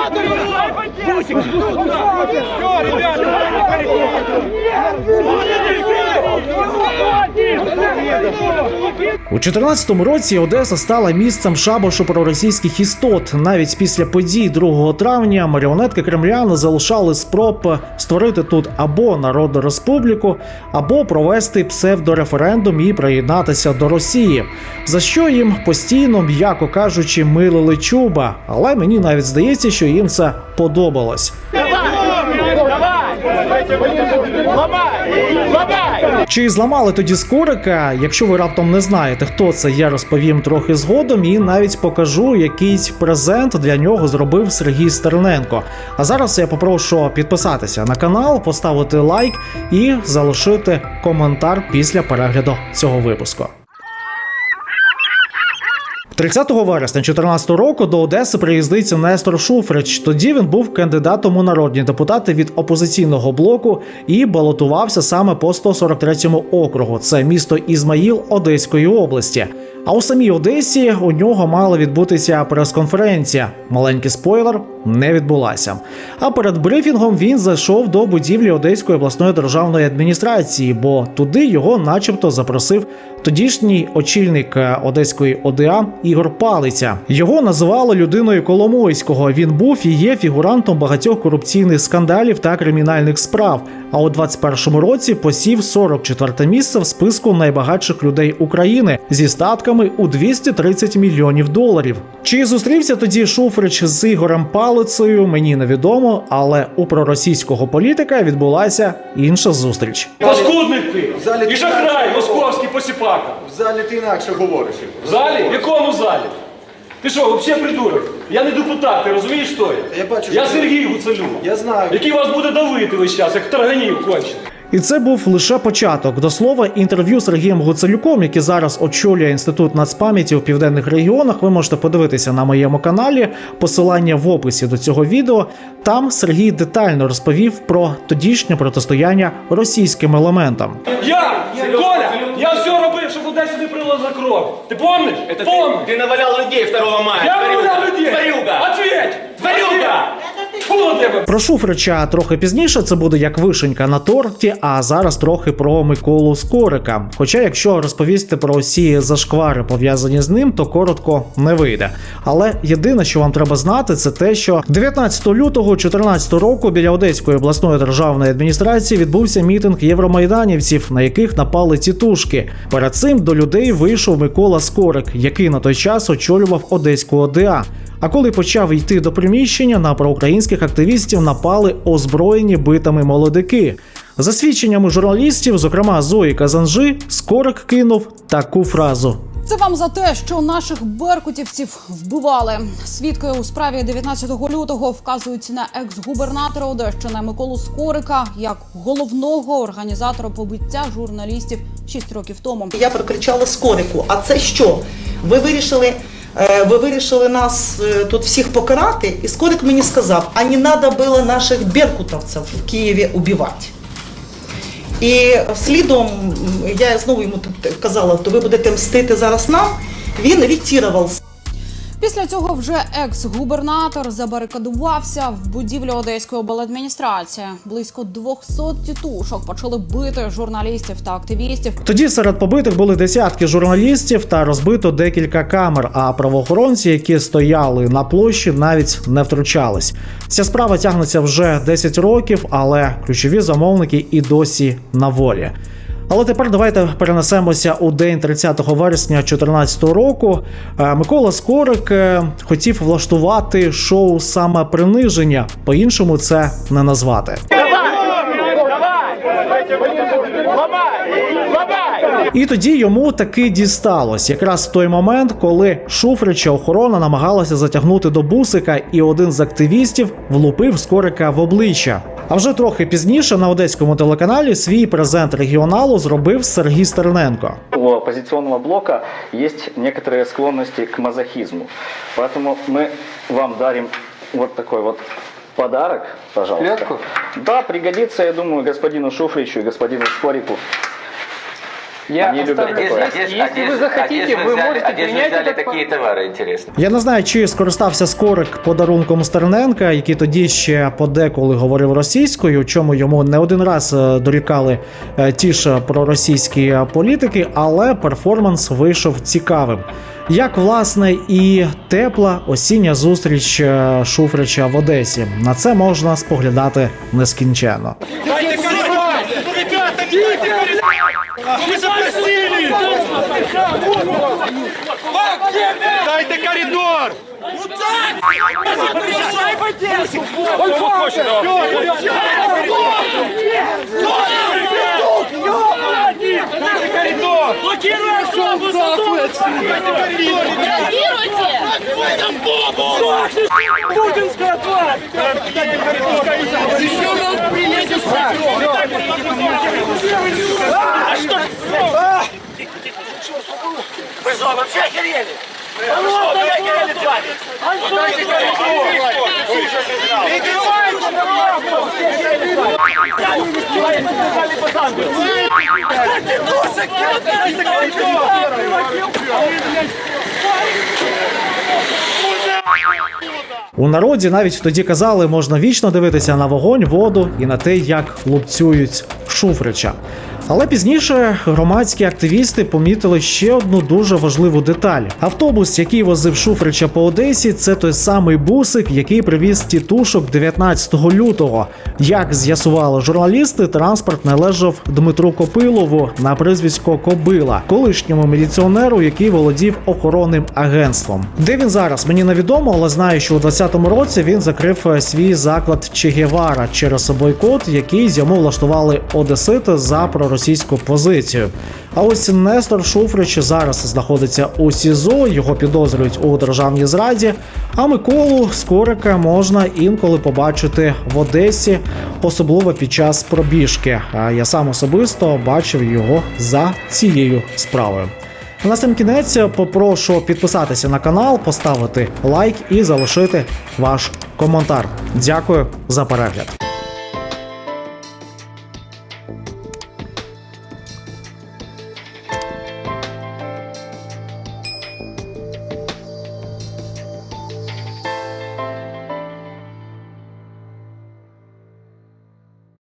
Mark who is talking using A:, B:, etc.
A: Все, ребята. У 14-му році Одеса стала місцем шабашу проросійських істот. Навіть після подій 2 травня маріонетки кремлян залишали спроб створити тут або народну республіку, або провести псевдореферендум і приєднатися до Росії. За що їм постійно, м'яко кажучи, милили чуба. Але мені навіть здається, що їм це подобалось. Чи зламали тоді скорика? Якщо ви раптом не знаєте, хто це, я розповім трохи згодом і навіть покажу якийсь презент для нього зробив Сергій Стерненко. А зараз я попрошу підписатися на канал, поставити лайк і залишити коментар після перегляду цього випуску. 30 вересня 2014 року до Одеси приїздиться Нестор Шуфрич. Тоді він був кандидатом у народні депутати від опозиційного блоку і балотувався саме по 143 округу. Це місто Ізмаїл Одеської області. А у самій Одесі у нього мала відбутися прес-конференція. Маленький спойлер не відбулася. А перед брифінгом він зайшов до будівлі Одеської обласної державної адміністрації, бо туди його, начебто, запросив тодішній очільник е, Одеської ОДА Ігор Палиця. Його називали людиною Коломойського. Він був і є фігурантом багатьох корупційних скандалів та кримінальних справ. А у 21-му році посів 44 місце в списку найбагатших людей України зі статками у 230 мільйонів доларів. Чи зустрівся тоді Шуфрич з Ігорем Палицею? Мені невідомо, але у проросійського політика відбулася інша зустріч.
B: Паскудник ти!
C: залі
B: І шахрай, московський посіпака!
C: В залі ти інакше говориш.
B: В залі? В якому залі? Ти що, взагалі придурок? Я не депутат, ти розумієш, хто я?
C: Я бачу,
B: Я
C: що-
B: Сергій Гуцалюк.
C: Я знаю.
B: Який вас буде давити весь час, як тарганів кончений.
A: І це був лише початок. До слова, інтерв'ю з Сергієм Гуцелюком, який зараз очолює інститут нацпам'яті в південних регіонах. Ви можете подивитися на моєму каналі. Посилання в описі до цього відео. Там Сергій детально розповів про тодішнє протистояння російським елементам.
B: Я, Коля, я все робив, щоб Одесі не прилила за кров. Ти помниш?
D: Это
B: Помниш?
D: ты, ты навалял людей 2 мая.
B: Я
D: Тварюга.
B: виявляв людей!
D: Тварюга!
B: Ответь!
D: Тварюга!
A: Про Шуфрича трохи пізніше це буде як вишенька на торті, а зараз трохи про Миколу Скорика. Хоча, якщо розповісти про усі зашквари пов'язані з ним, то коротко не вийде. Але єдине, що вам треба знати, це те, що 19 лютого 2014 року біля Одеської обласної державної адміністрації відбувся мітинг євромайданівців, на яких напали тітушки. Перед цим до людей вийшов Микола Скорик, який на той час очолював Одеську ОДА. А коли почав йти до приміщення, на проукраїнських активістів напали озброєні битами молодики. За свідченнями журналістів, зокрема Зої Казанжи, Скорик кинув таку фразу.
E: Це вам за те, що наших беркутівців вбивали. Свідки у справі 19 лютого вказують на екс-губернатора Одещини Миколу Скорика як головного організатора побиття журналістів 6 років тому.
F: Я прокричала скорику. А це що? Ви вирішили, ви вирішили нас е, тут всіх покарати? І скорик мені сказав, а не треба було наших беркутовців в Києві убивати. І слідом я знову йому казала, то ви будете мстити зараз нам. Він ретірувався.
E: Після цього вже екс-губернатор забарикадувався в будівлі Одеської обладміністрації. Близько 200 тітушок почали бити журналістів та активістів.
A: Тоді серед побитих були десятки журналістів та розбито декілька камер. А правоохоронці, які стояли на площі, навіть не втручались. Ця справа тягнеться вже 10 років, але ключові замовники і досі на волі. Але тепер давайте перенесемося у день 30 вересня 2014 року. Е, Микола Скорик е, хотів влаштувати шоу самоприниження. По-іншому це не назвати. І тоді йому таки дісталось, якраз в той момент, коли Шуфрича охорона намагалася затягнути до бусика, і один з активістів влупив скорика в обличчя. А вже трохи пізніше на одеському телеканалі свій презент регіоналу зробив Сергій Стерненко.
G: у оппозиционного блока есть некоторые склонности к мазохизму. Поэтому мы вам дарим вот такой вот подарок, пожалуйста. Да, пригодится, я думаю, господину Шуфричу и господину Скорику.
H: Я
G: Они любят
H: оставлю
G: такое.
H: здесь. Если вы захотите, вы можете принять этот
D: такие товары, интересно?
A: Я не знаю, чи скористався Скорик подарунком Стерненка, який тоді ще подеколи говорив російською, чому йому не один раз е, дорікали е, ті ж проросійські політики, але перформанс вийшов цікавим. Як власне і тепла осіння зустріч е, Шуфрича в Одесі. На це можна споглядати нескінченно.
B: Дайте коридор! запросили! дайте коридор! Вы запросили! Дайте коридор! Дайте коридор! Блокируй особу! Дайте коридор! Путинская тварь! Дайте коридор! Еще раз приедешь! А что? Вы что, вообще охерели?
A: У народі навіть тоді казали, можна вічно дивитися на вогонь, воду і на те, як лупцюють Шуфрича. Але пізніше громадські активісти помітили ще одну дуже важливу деталь: автобус, який возив Шуфрича по Одесі, це той самий бусик, який привіз тітушок 19 лютого. Як з'ясували журналісти, транспорт належав Дмитру Копилову на прізвисько Кобила, колишньому міліціонеру, який володів охоронним агентством. Де він зараз? Мені невідомо, але знаю, що у 2020 році він закрив е, свій заклад Че Гевара через бойкот, який йому влаштували одесити за проросійську позицію. А ось Нестор Шуфрич зараз знаходиться у СІЗО, його підозрюють у державній зраді. А Миколу Скорика можна інколи побачити в Одесі, особливо під час пробіжки. А я сам особисто бачив його за цією справою. На сам кінець попрошу підписатися на канал, поставити лайк і залишити ваш коментар. Дякую за перегляд.